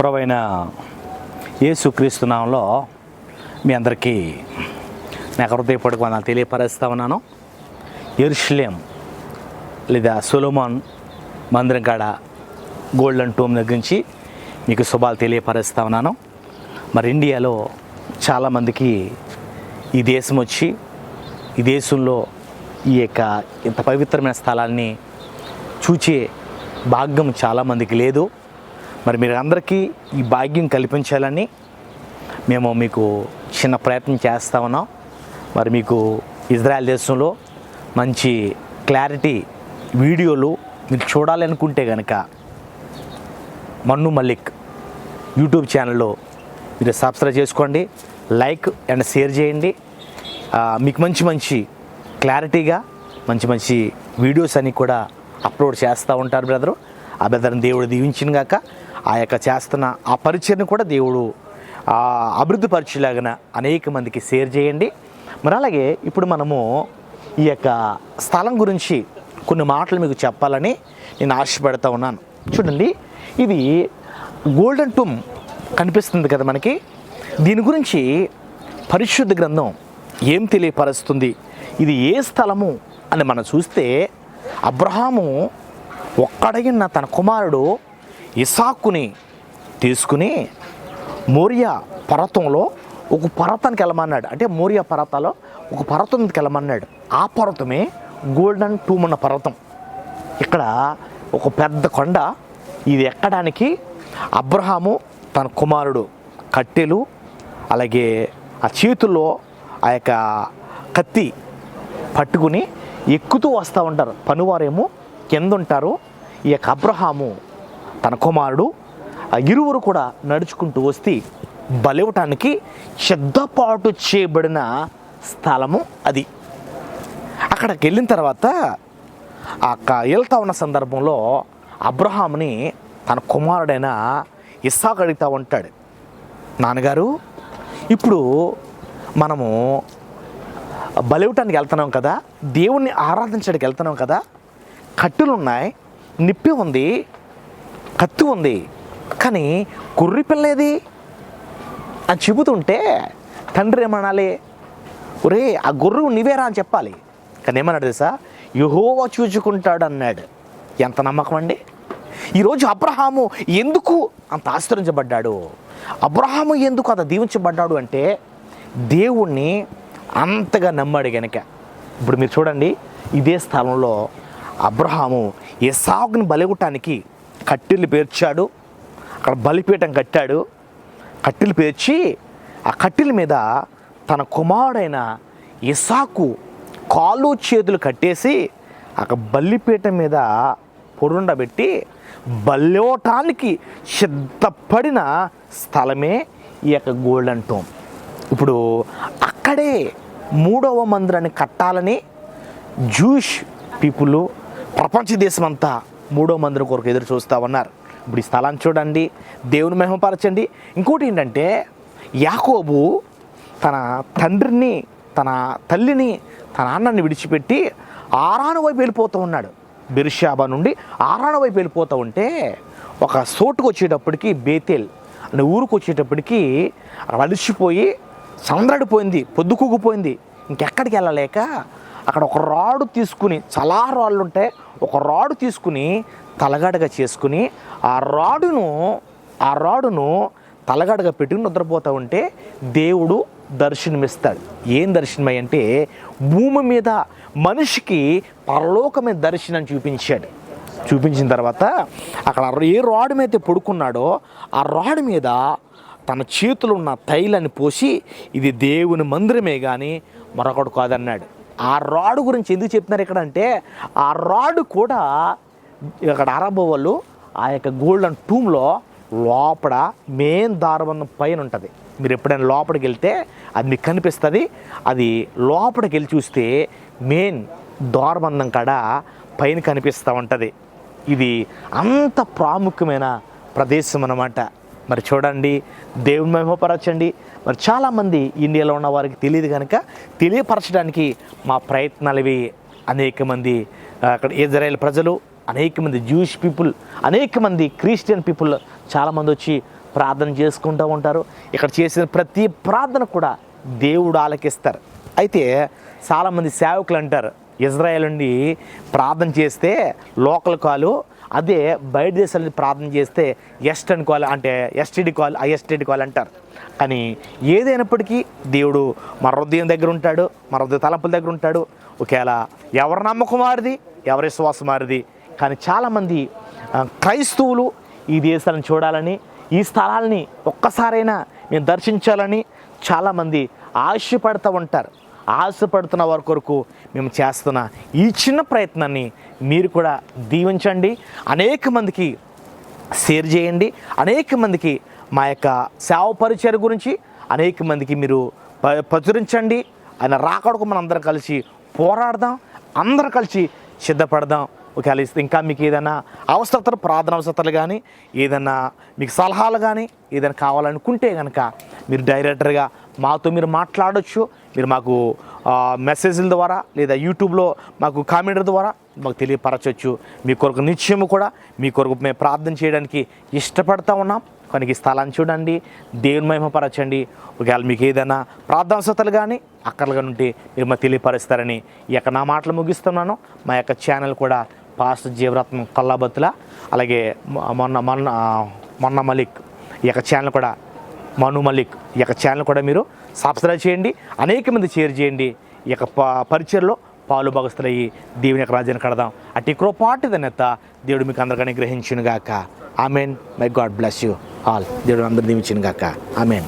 ప్రభైన యేసుక్రీస్తు నామంలో మీ అందరికీ నాకు హృదయపడుకు వందలు తెలియపరుస్తా ఉన్నాను. ఎరుషులేం లేదా సొలోమాన్ మందిరం కాడ గోల్డెన్ టూమ్ దగ్గర నుంచి మీకు శుభాలు తెలియపరుస్తా ఉన్నాను. మరి ఇండియాలో చాలామందికి ఈ దేశం వచ్చి ఈ దేశంలో ఈ యొక్క ఇంత పవిత్రమైన స్థలాన్ని చూచే భాగ్యం చాలామందికి లేదు. మరి మీరు అందరికీ ఈ భాగ్యం కల్పించాలని మేము మీకు చిన్న ప్రయత్నం చేస్తా ఉన్నాం. మరి మీకు ఇజ్రాయెల్ దేశంలో మంచి క్లారిటీ వీడియోలు మీరు చూడాలనుకుంటే కనుక మన్ను మల్లిక్ యూట్యూబ్ ఛానల్లో మీరు సబ్స్క్రైబ్ చేసుకోండి లైక్ అండ్ షేర్ చేయండి. మీకు మంచి మంచి క్లారిటీగా మంచి మంచి వీడియోస్ అన్నీ కూడా అప్లోడ్ చేస్తూ ఉంటారు బ్రదరు. ఆ బ్రదర్ని దేవుడు దీవించిన గాక ఆ యొక్క చేస్తున్న ఆ పరిచయను కూడా దేవుడు ఆ, అభివృద్ధి పరిచేలాగిన అనేక మందికి షేర్ చేయండి. మరి అలాగే ఇప్పుడు మనము ఈ యొక్క స్థలం గురించి కొన్ని మాటలు మీకు చెప్పాలని నేను ఆశపడుతూ ఉన్నాను. చూడండి ఇది గోల్డెన్ టూమ్ కనిపిస్తుంది కదా మనకి. దీని గురించి పరిశుద్ధ గ్రంథం ఏం తెలియపరుస్తుంది? ఇది ఏ స్థలము అని మనం చూస్తే అబ్రహాము ఒక్కడగిన తన కుమారుడు ఇసాకుని తీసుకుని మోరియా పర్వతంలో ఒక పర్వతానికి వెళ్ళమన్నాడు. అంటే మోరియా పర్వతాలో ఒక పర్వతానికి వెళ్ళమన్నాడు. ఆ పర్వతమే గోల్డెన్ టూమ్ అన్న పర్వతం. ఇక్కడ ఒక పెద్ద కొండ. ఇది ఎక్కడానికి? అబ్రహాము తన కుమారుడు కట్టెలు అలాగే ఆ చేతుల్లో ఆ యొక్క కత్తి పట్టుకుని ఎక్కుతూ వస్తూ ఉంటారు. పనివారేమో కింద ఉంటారు ఈ యొక్క అబ్రహాము తన కుమారుడు ఆ ఇరువురు కూడా నడుచుకుంటూ వస్తే బలివటానికి సిద్ధపాటు చేయబడిన స్థలము అది. అక్కడికి వెళ్ళిన తర్వాత ఆ వెళ్తా ఉన్న సందర్భంలో అబ్రహాంని తన కుమారుడైన ఇస్సాక్ అడుగుతా ఉంటాడు నాన్నగారు ఇప్పుడు మనము బలివటానికి వెళ్తున్నాం కదా దేవుణ్ణి ఆరాధించడానికి వెళ్తున్నాం కదా కట్టెలు ఉన్నాయి నిప్పి ఉంది కత్తి ఉంది. కానీ కుర్రి పిల్లేది? అని చెబుతుంటే తండ్రి ఏమనాలి? ఒరే ఆ గుర్రు నీవేరా అని చెప్పాలి. కానీ ఏమన్నాడు తెలుసా? యహోవా చూచుకుంటాడు అన్నాడు ఎంత నమ్మకం అండి? ఈరోజు అబ్రహాము ఎందుకు అంత ఆశ్చర్యించబడ్డాడు అబ్రహాము ఎందుకు అంత దీవించబడ్డాడు అంటే దేవుణ్ణి అంతగా నమ్మాడు గనక. ఇప్పుడు మీరు చూడండి ఇదే స్థలంలో అబ్రహాము ఏ సాగుని బలిగొట్టడానికి కట్టెలు పేర్చాడు. అక్కడ బలిపీఠం కట్టాడు. కట్టెలు పేర్చి ఆ కట్టెల మీద తన కుమారుడైన ఇసాకు కాళ్ళు చేతులు కట్టేసి అక్కడ బల్లిపీఠం మీద పొరుండబెట్టి బల్లోటానికి సిద్ధపడిన స్థలమే ఈ యొక్క గోల్డెన్ టోమ్. ఇప్పుడు అక్కడే మూడవ మందిరాన్ని కట్టాలని జూష్ పీపుల్ ప్రపంచ దేశమంతా మూడో మందిరం కొరకు ఎదురు చూస్తూ ఉన్నారు. ఇప్పుడు ఈ స్థలాన్ని చూడండి దేవుని మహిమపరచండి. ఇంకోటి ఏంటంటే యాకోబు తన తండ్రిని తన తల్లిని తన అన్నని విడిచిపెట్టి ఆరాను వైపు వెళ్ళిపోతూ ఉన్నాడు. బిర్షాబా నుండి ఆరాను వైపు వెళ్ళిపోతూ ఉంటే ఒక చోటుకు వచ్చేటప్పటికి బేతేల్ అనే ఊరికి వచ్చేటప్పటికి అలసిపోయి సందడిపోయింది పొద్దుకూగిపోయింది ఇంకెక్కడికి వెళ్ళలేక అక్కడ ఒక రాడు తీసుకుని చాలా రాళ్ళు ఉంటాయి ఒక రాడు తీసుకుని తలగడగా చేసుకుని ఆ రాడును ఆ రాడును తలగడగా పెట్టుకుని నిద్రపోతూ ఉంటే దేవుడు దర్శనమిస్తాడు. ఏం దర్శనమై అంటే భూమి మీద మనిషికి పరలోకమైన దర్శనం చూపించాడు. చూపించిన తర్వాత అక్కడ ఏ రాడు మీద పడుకున్నాడో ఆ రాడు మీద తన చేతులు ఉన్న తైలాన్ని పోసి ఇది దేవుని మందిరమే కానీ మరొకడు కాదన్నాడు. ఆ రాడ్ గురించి ఎందుకు చెప్తున్నారు ఇక్కడ అంటే ఆ రాడ్ కూడా ఇక్కడ అరబో వాళ్ళు ఆ యొక్క గోల్డెన్ టూమ్లో లోపల మెయిన్ దారబంధం పైన ఉంటుంది. మీరు ఎప్పుడైనా లోపలికి వెళ్తే అది మీకు కనిపిస్తుంది. అది లోపలికి వెళ్ళి చూస్తే మెయిన్ దారబంధం కాడ పైన కనిపిస్తూ ఉంటుంది. ఇది అంత ప్రాముఖ్యమైన ప్రదేశం అన్నమాట. మరి చూడండి దేవుని మహిమపరచండి. మరి చాలామంది ఇండియాలో ఉన్న వారికి తెలియదు కనుక తెలియపరచడానికి మా ప్రయత్నాలు ఇవి అనేక మంది అక్కడ ఇజ్రాయెల్ ప్రజలు అనేక మంది జూయిష్ పీపుల్ అనేక మంది క్రిస్టియన్ పీపుల్ చాలామంది వచ్చి ప్రార్థన చేసుకుంటూ ఉంటారు. ఇక్కడ చేసిన ప్రతి ప్రార్థన కూడా దేవుడు ఆలకిస్తారు. అయితే చాలామంది సేవకులు అంటారు ఇజ్రాయెల్ నుండి ప్రార్థన చేస్తే లోకల్ కాలు అదే బయట దేశాలని ప్రార్థన చేస్తే ఎస్టర్న్ కాల్ అంటే ఎస్టీడీ కాల్ ఐఎస్టీడీ కాల్ అంటారు. కానీ ఏదైనప్పటికీ దేవుడు మన హృదయం దగ్గర ఉంటాడు మన హృదయ తలంపుల దగ్గర ఉంటాడు. ఒకవేళ ఎవరి నమ్మకం వారిది ఎవరి విశ్వాసం మారిది కానీ చాలామంది క్రైస్తవులు ఈ దేశాలను చూడాలని ఈ స్థలాల్ని ఒక్కసారైనా మేము దర్శించాలని చాలామంది ఆశపడుతూ ఉంటారు. ఆశపడుతున్న వారి కొరకు మేము చేస్తున్న ఈ చిన్న ప్రయత్నాన్ని మీరు కూడా దీవించండి. అనేక మందికి షేర్ చేయండి. అనేక మందికి మా యొక్క సేవ పరిచయం గురించి అనేక మందికి మీరు ప- ప్రచురించండి. ఆయన రాకడకు మనం అందరం కలిసి పోరాడదాం. అందరం కలిసి సిద్ధపడదాం. ఒకవేళ ఇస్తే ఇంకా మీకు ఏదైనా అవసరతలు ప్రార్థన అవసరతలు కానీ ఏదైనా మీకు సలహాలు కానీ ఏదైనా కావాలనుకుంటే కనుక మీరు డైరెక్టర్గా మాతో మీరు మాట్లాడొచ్చు. మీరు మాకు మెసేజ్ల ద్వారా లేదా యూట్యూబ్లో మాకు కామెంట్ ద్వారా మాకు తెలియపరచవచ్చు మీ కొరకు నిత్యము కూడా మీ కొరకు మేము ప్రార్థన చేయడానికి ఇష్టపడతా ఉన్నాం. కనుక ఈ స్థలాన్ని చూడండి దేవుని మహిమపరచండి ఒకవేళ మీకు ఏదైనా ప్రార్థాంశతలు కానీ అక్కర్లు కానీ ఉంటే మీరు మాకు తెలియపరుస్తారని ఈ యొక్క నా మాటలు ముగిస్తున్నాను. మా యొక్క ఛానల్ కూడా పాస్టర్ జీవరత్నం కల్లాబత్తుల అలాగే మొన్న మొన్న మొన్న మలిక్ ఈ యొక్క ఛానల్ కూడా మను మలిక్ ఈ యొక్క ఛానల్ కూడా మీరు సబ్స్క్రైబ్ చేయండి అనేక మంది షేర్ చేయండి. ఈ యొక్క ప- పరిచయలో పాలు భాగస్తులయ్యి దేవుని యొక్క రాజ్యాన్ని కడదాం. అట్టి కృపాటి ధన్యత దేవుడు మీకు అందరికీ గ్రహించును amen. My God bless you all. దేవుడు అందరు దీవించినగాక. ఆమెన్.